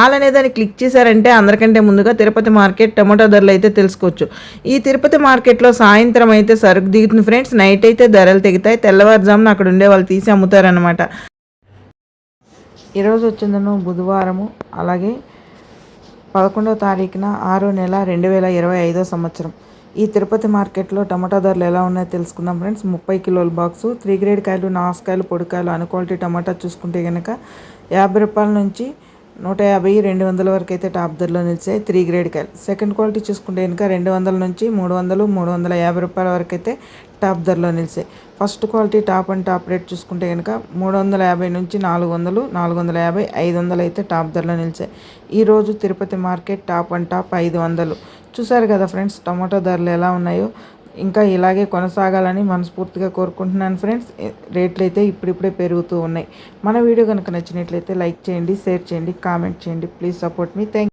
All అనే దాన్ని click చేశారంటే అందరికంటే ముందుగా తిరుపతి మార్కెట్ టమాటో ధరలు అయితే తెలుసుకోవచ్చు. ఈ తిరుపతి మార్కెట్లో సాయంత్రం అయితే సరుకు దిగుతుంది ఫ్రెండ్స్. నైట్ అయితే ధరలు తెగుతాయి. తెల్లవారుజామున అక్కడ ఉండే వాళ్ళు తీసి అమ్ముతారనమాట ఈరోజు వచ్చిందను బుధవారము. అలాగే పదకొండవ తారీఖున ఆరో నెల రెండు వేల ఇరవై ఐదో సంవత్సరం. ఈ తిరుపతి మార్కెట్లో టమాటా ధరలు ఎలా ఉన్నాయో తెలుసుకుందాం ఫ్రెండ్స్. ముప్పై కిలోల బాక్సు త్రీ గ్రేడ్ కాయలు నాసుకాయలు పొడికాయలు అన్ క్వాలిటీ టమాటా చూసుకుంటే కనుక యాభై రూపాయల నుంచి నూట యాభై రెండు వందల వరకు అయితే టాప్ ధరలో నిలిచాయి. త్రీ గ్రేడ్ కాయలు. సెకండ్ క్వాలిటీ చూసుకుంటే కనుక రెండు వందల నుంచి మూడు వందలు మూడు వందల యాభై రూపాయల వరకు అయితే టాప్ ధరలో నిలిచాయి. First quality top and top rate చూసుకుంటే కనుక మూడు వందల యాభై నుంచి నాలుగు వందలు నాలుగు వందల యాభై ఐదు వందలు అయితే టాప్ ధరలో నిలిచాయి. ఈరోజు Tirupati market top and top ఐదు వందలు. చూసారు కదా ఫ్రెండ్స్ టమాటో ధరలు ఎలా ఉన్నాయో? ఇంకా ఇలాగే కొనసాగాలని మనస్ఫూర్తిగా కోరుకుంటున్నాను ఫ్రెండ్స్. రేట్లు అయితే ఇప్పుడిప్పుడే పెరుగుతూ ఉన్నాయి. మన వీడియో కనుక నచ్చినట్లయితే లైక్ చేయండి షేర్ చేయండి కామెంట్ చేయండి. Please support me. థ్యాంక్